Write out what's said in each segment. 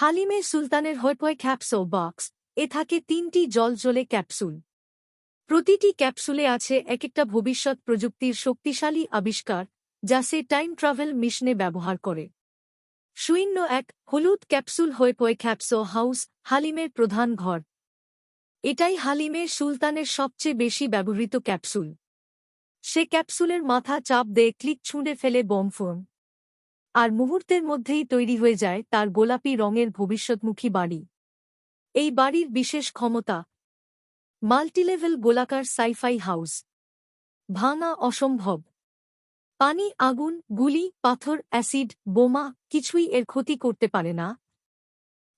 হালিমে সুলতানের হৈপয় ক্যাপসো বক্স। এ থাকে তিনটি জলজলে ক্যাপসুল। প্রতিটি ক্যাপসুলে আছে এক একটা ভবিষ্যৎ প্রযুক্তির শক্তিশালী আবিষ্কার, যা সে টাইম ট্রাভেল মিশনে ব্যবহার করে। শূন্য এক, হলুদ ক্যাপসুল হৈপয় ক্যাপসো হাউস, হালিমের প্রধান ঘর। এটাই হালিমের সুলতানের সবচেয়ে বেশি ব্যবহৃত ক্যাপসুল। সে ক্যাপসুলের মাথা চাপ দিয়ে ক্লিক ছুঁড়ে ফেলে বোমফোন আর মুহূর্তের মধ্যেই তৈরি হয়ে যায় তার গোলাপি রঙের ভবিষ্যৎমুখী বাড়ি। এই বাড়ির বিশেষ ক্ষমতা, মাল্টিলেভেল গোলাকার সাইফাই হাউস। ভাঙা অসম্ভব। পানি, আগুন, গুলি, পাথর, অ্যাসিড, বোমা কিছুই এর ক্ষতি করতে পারে না।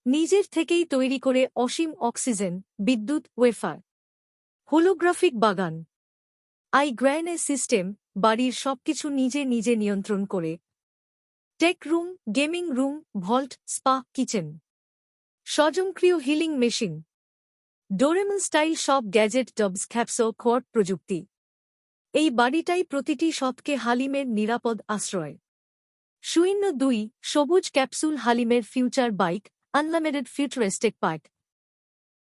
নিজের থেকেই তৈরি করে অসীম অক্সিজেন, বিদ্যুৎ, ওয়েফার। হোলোগ্রাফিক বাগান। আই গ্র্যানে সিস্টেম, বাড়ির সবকিছু নিজে নিজে নিয়ন্ত্রণ করে tech room, gaming room, vault, spa, kitchen. স্বজনক্রিয় healing machine. Doraemon style সব গ্যাজেট, ডবস খ্যাপসো খোয়াট প্রযুক্তি। এই বাড়িটাই প্রতিটি শতকে হালিমের নিরাপদ আশ্রয়। শূন্য দুই, সবুজ capsule হালিমের future bike unlimited futuristic park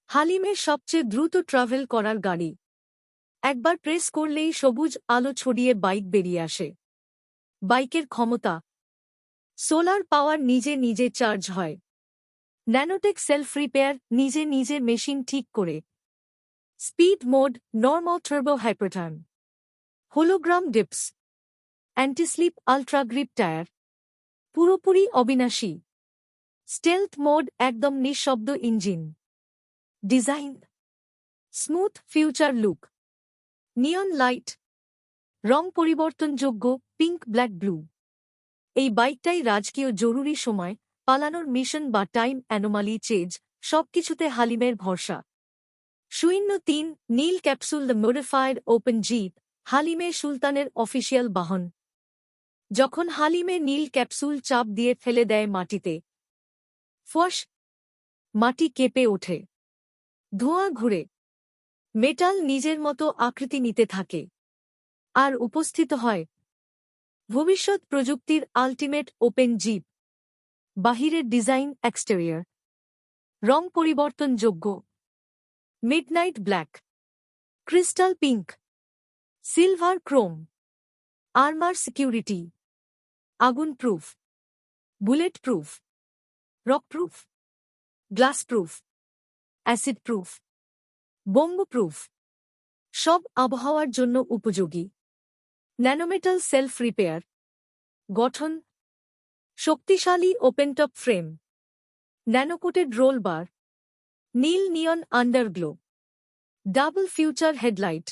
হালিমের সবচেয়ে দ্রুত ট্রাভেল করার গাড়ি। একবার প্রেস করলেই সবুজ আলো ছড়িয়ে বাইক বেরিয়ে আসে। বাইকের ক্ষমতা সোলার পাওয়ার নিজে নিজে চার্জ হয়। ন্যানোটেক সেলফ রিপেয়ার নিজে নিজে মেশিন ঠিক করে। স্পিড মোড, নর্মাল টার্বো হাইপারটার্ন hologram dips. Antislip ultra grip tyre. পুরোপুরি অবিনাশী। স্টেলথ মোড, একদম নিঃশব্দ engine. Design. Smooth future look. Neon light. রং পরিবর্তনযোগ্য, পিঙ্ক, ব্ল্যাক, ব্লু। এই বাইকটাই রাজকীয় জরুরি সময়, পালানোর মিশন বা টাইম অ্যানোমালি চেজ, সবকিছুতে হালিমের ভরসা। শূন্য তিন, নীল capsule the modified open jeep, হালিমে সুলতানের অফিসিয়াল বাহন। যখন হালিমে নীল ক্যাপসুল চাপ দিয়ে ফেলে দেয় মাটিতে ফস মাটি কেঁপে ওঠে। ধোঁয়া ঘুরে। মেটাল নিজের মতো আকৃতি নিতে থাকে। আর উপস্থিত হয় ভবিষ্যৎ প্রযুক্তির আল্টিমেট ওপেন জিপ বাহিরের ডিজাইন এক্সটেরিয়ার রং পরিবর্তনযোগ্য midnight black crystal pink silver chrome armour security আগুন proof bullet proof rock proof glass proof acid proof bomb proof সব আবহাওয়ার জন্য উপযোগী। ন্যানোমেটাল সেলফ রিপেয়ার গঠন শক্তিশালী opentop frame nanocoated roll bar নীল neon underglow double future headlight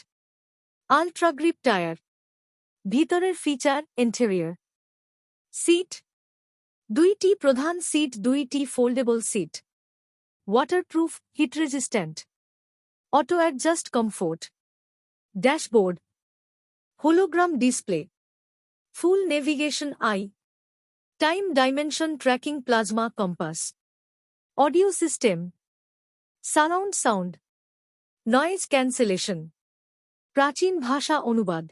ultragrip tyre ভিতরের feature interior seat দুইটি প্রধান সিট দুইটি foldable seat waterproof heat resistant auto adjust comfort dashboard hologram display full navigation AI time dimension tracking plasma compass audio system surround sound noise cancellation প্রাচীন ভাষা অনুবাদ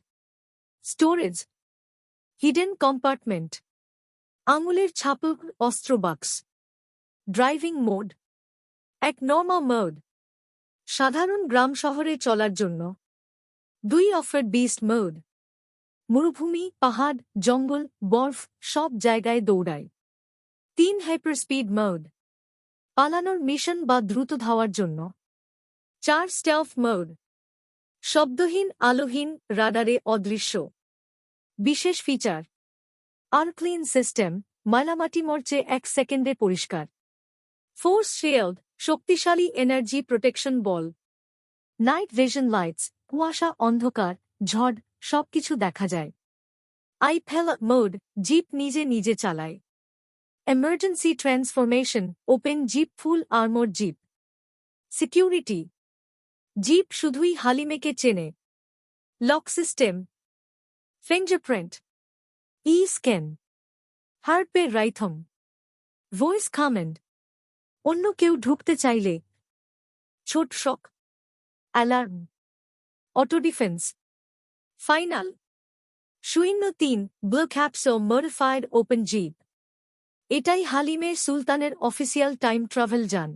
storage hidden compartment আঙুলের ছাপক অস্ত্র বাক্স ড্রাইভিং মোড এক normal mode সাধারণ গ্রাম শহরে চলার জন্য। দুই অফার বিস্ট মোড মরুভূমি, পাহাড়, জঙ্গল, বরফ, সব জায়গায় দৌড়ায়। তিন হাইপার স্পিড মোড পালানোর মিশন বা দ্রুত ধাওয়ার জন্য। চার স্টেলফ মোড শব্দহীন, আলোহীন, রাডারে অদৃশ্য। বিশেষ ফিচার আনক্লিন সিস্টেম মালামাটি মর্চে এক সেকেন্ডে পরিষ্কার। ফোর্স শিল্ড শক্তিশালী এনার্জি প্রোটেকশন বল নাইট ভিশন লাইটস কুয়াশা, অন্ধকার, ঝড়, সবকিছু দেখা যায়। আইফেল মোড জিপ নিজে নিজে চালায়। Emergency transformation open jeep full armour jeep security jeep শুধুই হালিমেকে চেনে। লক সিস্টেম ফিঙ্গারপ্রিন্ট ই স্ক্যান হার্টপে রাইথম ভয়েস কামেন্ড অন্য কেউ ঢুকতে চাইলে, ছোট shock alarm auto defence final শূন্য তিন blue capsule modified open jeep এটাই হালিমের সুলতানের অফিসিয়াল টাইম ট্রাভেল যান।